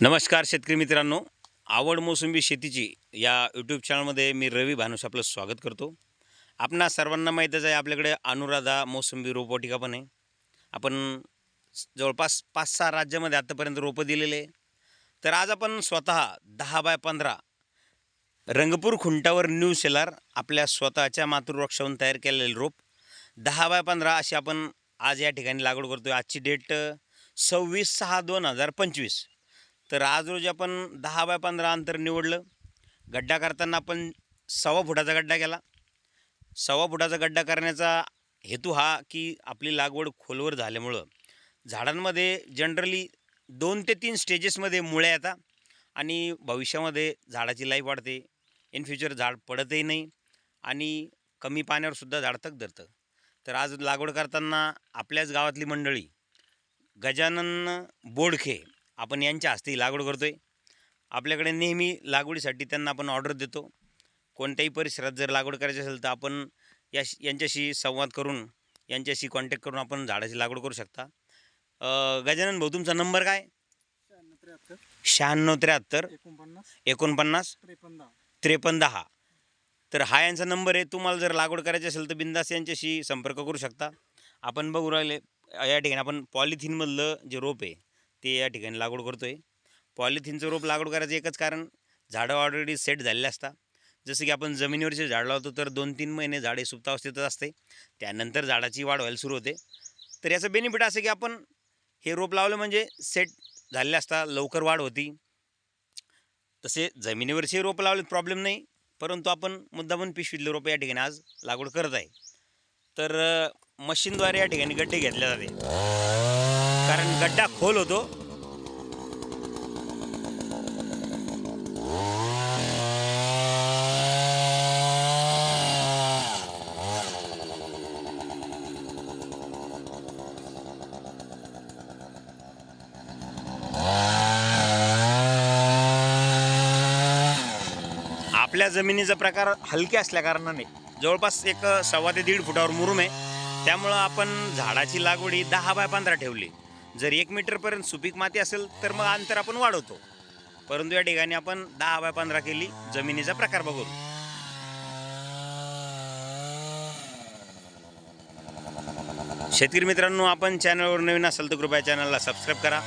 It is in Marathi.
नमस्कार शेतकरी मित्रांनो. आवड मोसंबी शेतीची या यूट्यूब चॅनलमध्ये मी रवी भानुस आपलं स्वागत करतो. आपणा सर्वांना माहीतच आहे आपल्याकडे अनुराधा मोसंबी रोपवाटिका पण आहे. आपण जवळपास पाच सहा राज्यामध्ये आत्तापर्यंत रोपं दिलेले आहे. तर आज आपण स्वतः दहा बाय पंधरा रंगपूर खुंटावर न्यू सेलार आपल्या स्वतःच्या मातृवृक्षावरून तयार केलेले रोप. दहा बाय पंधरा अशी आपण आज या ठिकाणी लागवड करतो आहे आजची डेट सव्वीस सहा दोन हजार पंचवीस. तर आज रोजी आपण दहा बाय पंधरा अंतर निवडलं. गड्डा करताना आपण सव्वा फुटाचा गड्डा केला. सव्वा फुटाचा गड्डा करण्याचा हेतू हा की आपली लागवड खोलवर झाल्यामुळं झाडांमध्ये जनरली दोन ते तीन स्टेजेसमध्ये मुळ्या येतात आणि भविष्यामध्ये झाडाची लाईफ वाढते. इन फ्युचर झाड पडतही नाही आणि कमी पाण्यावरसुद्धा झाड तग धरतं. तर आज लागवड करताना आपल्याच गावातली मंडळी गजानन बोडखे आपण यांच्या हस्ते ही लागवड करतो आहे आपल्याकडे नेहमी लागवडीसाठी त्यांना आपण ऑर्डर देतो. कोणत्याही परिसरात जर लागवड करायची असेल तर आपण या यांच्याशी संवाद करून यांच्याशी कॉन्टॅक्ट करून आपण झाडाची लागवड करू शकता. गजानन भाऊ तुमचा नंबर काय? शहाण्णव त्र्याहत्तर. एकोणपन्नास. एकोणपन्नास. त्रेपन्न. दहा त्रेपन्न दहा तर हा यांचा नंबर आहे. तुम्हाला जर लागवड करायची असेल तर बिंदास यांच्याशी संपर्क करू शकता. आपण बघू राहिले या ठिकाणी आपण पॉलिथिनमधलं जे रोप आहे ते या ठिकाणी लागवड करतो आहे पॉलिथिनचं रोप लागवड करायचं एकच कारण झाडं ऑलरेडी सेट झालेले असतात. जसं की आपण जमिनीवरचे झाड लावतो तर दोन तीन महिने झाडे सुप्तावस्थेतच असते. त्यानंतर झाडाची वाढ व्हायला सुरू होते. तर याचं बेनिफिट असं की आपण हे रोप लावलं म्हणजे सेट झालेले असतात लवकर वाढ होती. तसे जमिनीवरचे रोप लावले प्रॉब्लेम नाही परंतु आपण मुद्दामून पिशवीतले रोपं या ठिकाणी आज लागवड करत आहे. तर मशीनद्वारे या ठिकाणी गड्डे घेतले जाते. कारण गड्डा खोल होतो. आपल्या जमिनीचा प्रकार हलके असल्या कारणाने जवळपास एक सव्वा ते दीड फुटावर मुरुम आहे. त्यामुळं आपण झाडाची लागवड ही दहा बाय पंधरा ठेवली. जर एक मीटरपर्यंत सुपीक माती असेल तर मग अंतर आपण वाढवतो. परंतु या ठिकाणी आपण दहा बाय पंधरा केली जमिनीचा प्रकार बघून. शेतकरी मित्रांनो आपण चॅनलवर नवीन असाल तर कृपया चॅनलला सबस्क्राईब करा.